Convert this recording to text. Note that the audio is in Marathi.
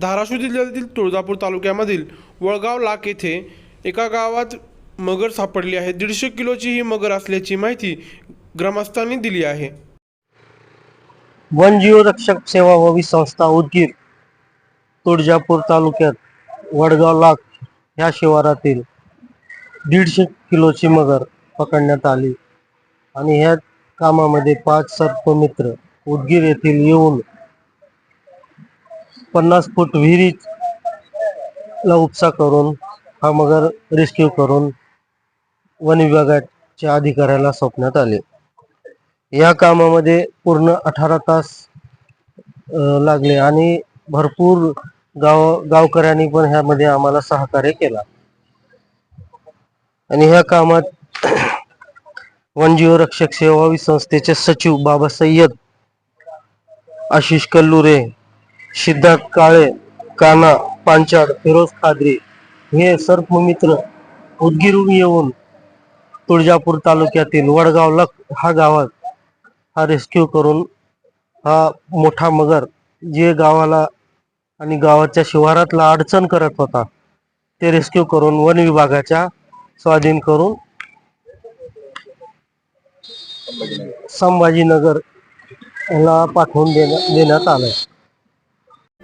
धाराशिव जिल्ह्यातील तुळजापूर तालुक्यामधील वळगाव लाक येथे एका गावात मगर सापडली आहे. दीडशे किलोची ही मगर असल्याची माहिती ग्रामस्थांनी दिली आहे. वनजीव रक्षक सेवा व संस्था उदगीर तुळजापूर तालुक्यात वडगाव लाख ह्या शिवारातील दीडशे किलोची मगर पकडण्यात आली. आणि ह्या कामामध्ये पाच सर्पमित्र उदगीर येथील येऊन पन्नास फूट विहिरीला उपसा करून हा मगर रेस्क्यू करून वन विभागाच्या अधिकाऱ्याला सोपण्यात आले. या कामामध्ये पूर्ण अठरा तास लागले आणि भरपूर गाव गावकऱ्यांनी पण ह्यामध्ये आम्हाला सहकार्य केला. आणि ह्या कामात वनजीव रक्षक सेवा संस्थेचे सचिव बाबा सय्यद आशिष कल्लुरे सिद्धार्थ काळे काना पांचाड फिरोज खादरी हे सर्प मित्र उदगीरून येऊन तुळजापूर तालुक्यातील वडगाव लख हा गावात हा रेस्क्यू करून हा मोठा मगर जे गावाला आणि गावाच्या शिवारातला अडचण करत होता ते रेस्क्यू करून वन विभागाच्या स्वाधीन करून संभाजीनगर ला पाठवून देण्यात आलं